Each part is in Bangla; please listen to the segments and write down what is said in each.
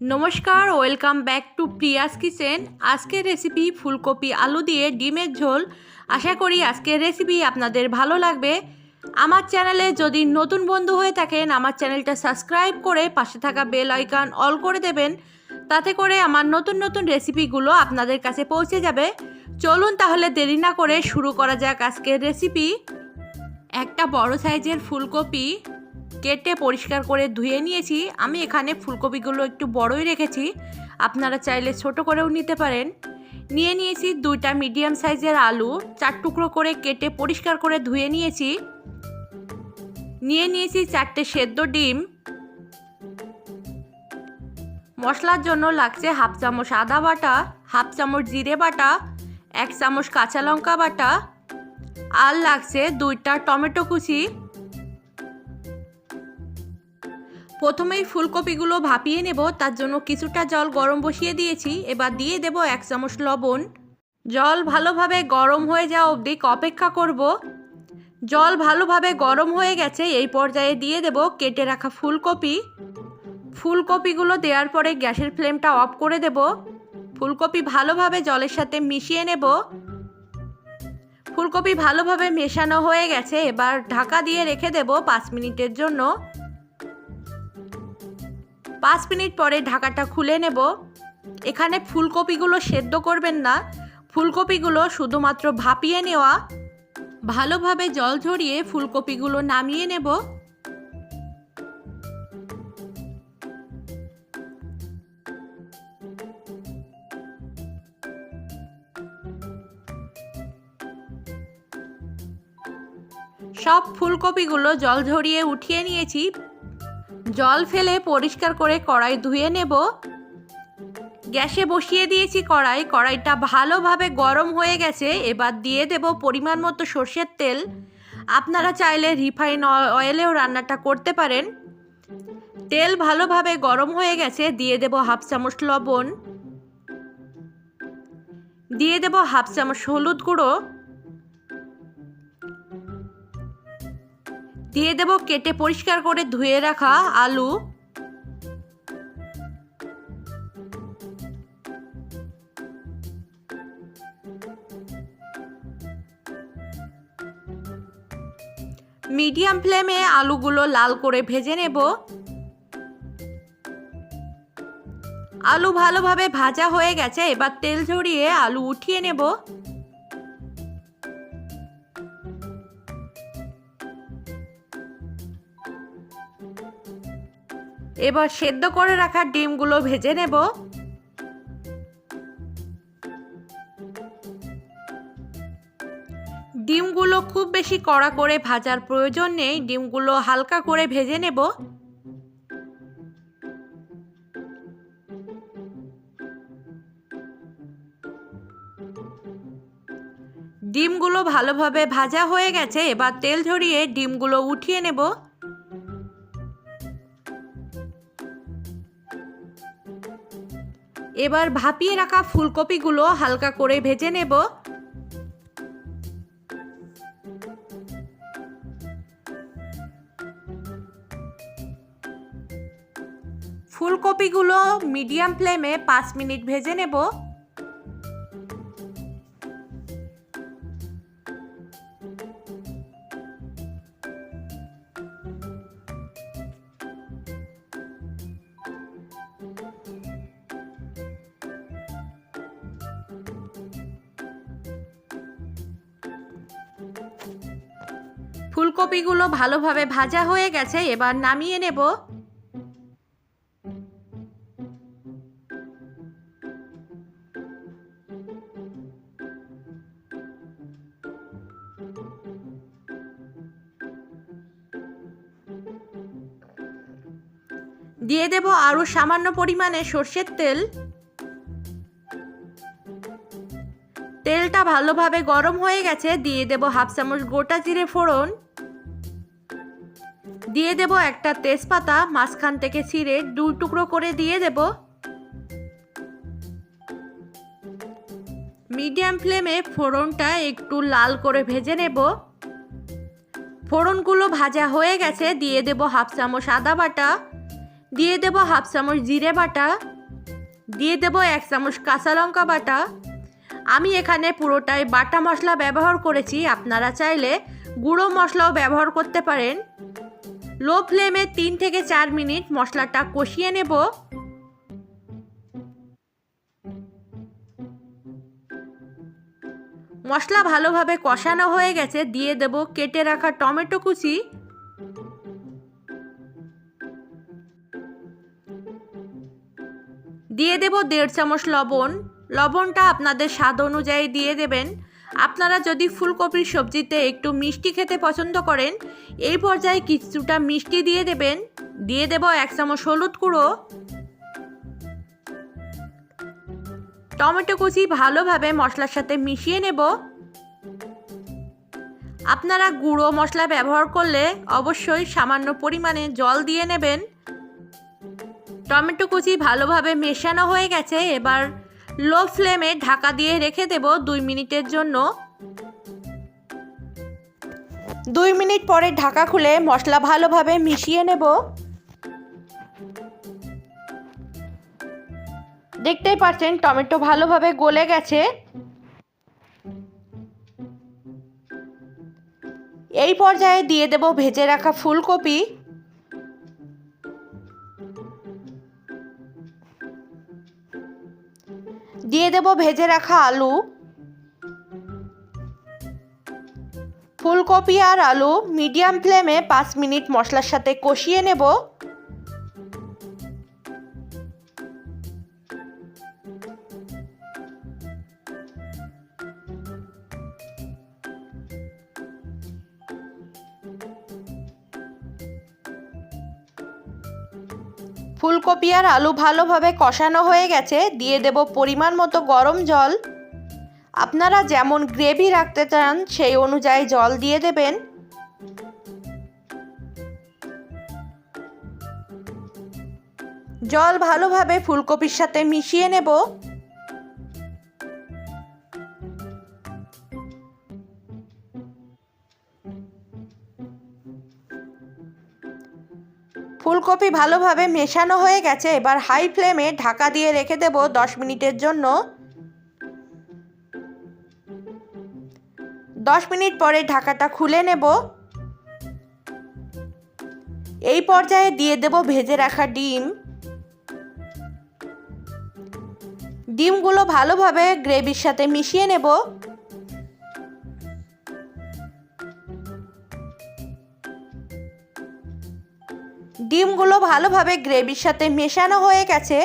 নমস্কার welcome back to Priya's kitchen আজকের রেসিপি ফুলকপি আলু দিয়ে ডিমের ঝোল। আশা করি আজকের রেসিপি আপনাদের ভালো লাগবে। আমার চ্যানেলে যদি নতুন বন্ধু হয়ে থাকেন, আমার চ্যানেলটা সাবস্ক্রাইব করে পাশে থাকা বেল আইকন অল করে দেবেন। তাতে করে আমার নতুন নতুন রেসিপিগুলো আপনাদের কাছে পৌঁছে যাবে। চলুন তাহলে দেরি না করে শুরু করা যাক আজকের রেসিপি একটা বড় সাইজের ফুলকপি। কেটে পরিষ্কার করে ধুয়ে নিয়েছি। আমি এখানে ফুলকপিগুলো একটু বড়ই রেখেছি। আপনারা চাইলে ছোট করেও নিতে পারেন। নিয়ে নিয়েছি দুইটা মিডিয়াম সাইজের আলু। চার টুকরো করে কেটে পরিষ্কার করে ধুয়ে নিয়েছি। নিয়ে নিয়েছি চারটে সেদ্ধ ডিম। মশলার জন্য লাগছে হাফ চামচ আদা বাটা, হাফ চামচ জিরে বাটা, এক চামচ কাঁচা লঙ্কা বাটা আর লাগছে দুইটা টমেটো কুচি। প্রথমেই ফুলকপিগুলো ভাপিয়ে নেব, তার জন্য কিছুটা জল গরম বসিয়ে দিয়েছি। এবার দিয়ে দেব এক চামচ লবণ। জল ভালোভাবে গরম হয়ে যাওয়া অবধি অপেক্ষা করব। জল ভালোভাবে গরম হয়ে গেছে, এই পর্যায়ে দিয়ে দেব কেটে রাখা ফুলকপি। ফুলকপিগুলো দেওয়ার পরে গ্যাসের ফ্লেমটা অফ করে দেব। ফুলকপি ভালোভাবে জলের সাথে মিশিয়ে নেব। ফুলকপি ভালোভাবে মেশানো হয়ে গেছে, এবার ঢাকা দিয়ে রেখে দেব পাঁচ মিনিটের জন্য। পাঁচ মিনিট পরে ঢাকাটা খুলে নেব। এখানে ফুলকপিগুলো সেদ্ধ করবেন না। ফুলকপিগুলো শুধুমাত্র ভাপিয়ে নেওয়া। ভালোভাবে জল ঝরিয়ে ফুলকপিগুলো নামিয়ে নেব। সব ফুলকপিগুলো জল ঝরিয়ে উঠিয়ে নিয়েছি। জল ফেলে পরিষ্কার করে কড়াই ধুয়ে নেব। গ্যাসে বসিয়ে দিয়েছি কড়াই। কড়াইটা ভালোভাবে গরম হয়ে গেছে। এবার দিয়ে দেব পরিমাণ মতো সর্ষের তেল। আপনারা চাইলে রিফাইন অয়েলেও রান্নাটা করতে পারেন। তেল ভালোভাবে গরম হয়ে গেছে। দিয়ে দেব হাফ চামচ লবণ। দিয়ে দেব হাফ চামচ হলুদ গুঁড়ো। দিয়ে দেব কেটে পরিষ্কার করে ধুয়ে রাখা আলু। মিডিয়াম ফ্লেমে আলুগুলো লাল করে ভেজে নেব। আলু ভালোভাবে ভাজা হয়ে গেছে, এবার তেল ঝরিয়ে আলু উঠিয়ে নেব। এবার সেদ্ধ করে রাখা ডিমগুলো ভেজে নেব। ডিমগুলো খুব বেশি কড়া করে ভাজার প্রয়োজন নেই, ডিমগুলো হালকা করে ভেজে নেব। ডিমগুলো ভালোভাবে ভাজা হয়ে গেছে, এবার তেল ঝরিয়ে ডিমগুলো উঠিয়ে নেব। এবার ভাপিয়ে রাখা ফুলকপিগুলো হালকা করে ভেজে নেব। ফুলকপিগুলো মিডিয়াম ফ্লেমে পাঁচ মিনিট ভেজে নেব। ফুলকপিগুলো ভালোভাবে ভাজা হয়ে গেছে, এবার নামিয়ে নেব। দিয়ে দেব আরও সামান্য পরিমাণে সর্ষের তেল। তেলটা ভালোভাবে গরম হয়ে গেছে, দিয়ে দেব হাফ চামচ গোটা জিরে ফোড়ন। দিয়ে দেব একটা তেজপাতা, মাঝখান থেকে ছিঁড়ে দু টুকরো করে দিয়ে দেব। মিডিয়াম ফ্লেমে ফোড়নটা একটু লাল করে ভেজে নেব। ফোড়নগুলো ভাজা হয়ে গেছে, দিয়ে দেব হাফ চামচ আদা বাটা। দিয়ে দেব হাফ চামচ জিরে বাটা। দিয়ে দেব এক চামচ কাঁচা লঙ্কা বাটা। আমি এখানে পুরোটাই বাটা মশলা ব্যবহার করেছি, আপনারা চাইলে গুঁড়ো মশলাও ব্যবহার করতে পারেন। লো ফ্লেমে তিন থেকে চার মিনিট মশলাটা কষিয়ে নেব। মশলা ভালোভাবে কষানো হয়ে গেছে, দিয়ে দেব কেটে রাখা টমেটো কুচি। দিয়ে দেব দেড় চামচ লবণ। লবণটা আপনাদের স্বাদ অনুযায়ী দিয়ে দেবেন। আপনারা যদি ফুলকপির সবজিতে একটু মিষ্টি খেতে পছন্দ করেন, এই পর্যায়ে কিছুটা মিষ্টি দিয়ে দেবেন। দিয়ে দেব এক চামচ হলুদ গুঁড়ো। টমেটো কুচি ভালোভাবে মশলার সাথে মিশিয়ে নেব। আপনারা গুঁড়ো মশলা ব্যবহার করলে অবশ্যই সামান্য পরিমাণে জল দিয়ে নেবেন। টমেটো কুচি ভালোভাবে মেশানো হয়ে গেছে, এবার লো ফ্লেমে ঢাকা দিয়ে রেখে দেব দুই মিনিটের জন্য। দুই মিনিট পরে ঢাকা খুলে মশলা ভালোভাবে মিশিয়ে নেব। দেখতেই পাচ্ছেন, টমেটো ভালোভাবে গলে গেছে। এই পর্যায়ে দিয়ে দেব ভেজে রাখা ফুলকপি। দিয়ে দেব ভেজে রাখা আলু। ফুলকপি আর আলু মিডিয়াম ফ্লেমে পাঁচ মিনিট মশলার সাথে কষিয়ে নেব। ফুলকপি আর আলু ভালোভাবে কষানো হয়ে গেছে, দিয়ে দেব পরিমাণ মতো গরম জল। আপনারা যেমন গ্রেভি রাখতে চান, সেই অনুযায়ী জল দিয়ে দেবেন। জল ভালোভাবে ফুলকপির সাথে মিশিয়ে নেব। ফুলকপি ভালোভাবে মেশানো হয়ে গেছে, এবার হাই ফ্লেমে ঢাকা দিয়ে রেখে দেব দশ মিনিটের জন্য। দশ মিনিট পরে ঢাকাটা খুলে নেব। এই পর্যায়ে দিয়ে দেব ভেজে রাখা ডিম। ডিমগুলো ভালোভাবে গ্রেভির সাথে মিশিয়ে নেব। ডিমগুলো ভালোভাবে গ্রেভির সাথে মেশানো হয়ে গেছে।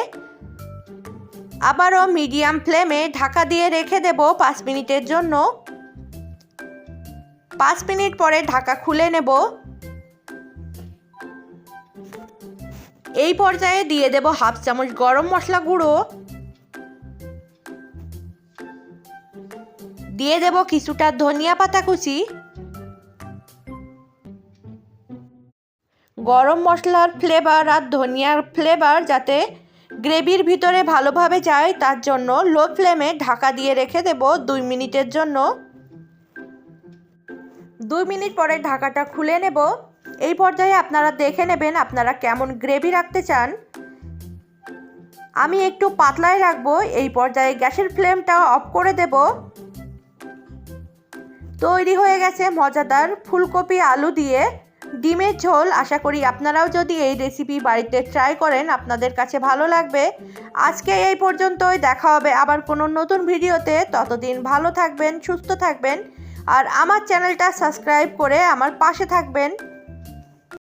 আবারও মিডিয়াম ফ্লেমে ঢাকা দিয়ে রেখে দেব পাঁচ মিনিটের জন্য। পাঁচ মিনিট পরে ঢাকা খুলে নেব। এই পর্যায়ে দিয়ে দেব হাফ চামচ গরম মশলা গুঁড়ো। দিয়ে দেব কিছুটা ধনিয়া পাতা কুচি। গরম মশলার ফ্লেভার আর ধনিয়ার ফ্লেভার যাতে গ্রেভির ভিতরে ভালোভাবে যায়, তার জন্য লো ফ্লেমে ঢাকা দিয়ে রেখে দেব দুই মিনিটের জন্য। দুই মিনিট পরে ঢাকাটা খুলে নেব। এই পর্যায়ে আপনারা দেখে নেবেন আপনারা কেমন গ্রেভি রাখতে চান। আমি একটু পাতলায় রাখব, এই পর্যায়ে গ্যাসের ফ্লেমটা অফ করে দেব। তৈরি হয়ে গেছে মজাদার ফুলকপি আলু দিয়ে। ডিমের ঝোল, আশা করি আপনারাও যদি এই রেসিপি বাড়িতে ট্রাই করেন, আপনাদের কাছে ভালো লাগবে। আজকে এই পর্যন্তই, দেখা হবে আবার কোনো নতুন ভিডিওতে। ততদিন ভালো থাকবেন, সুস্থ থাকবেন, আর আমার চ্যানেলটা সাবস্ক্রাইব করে আমার পাশে থাকবেন।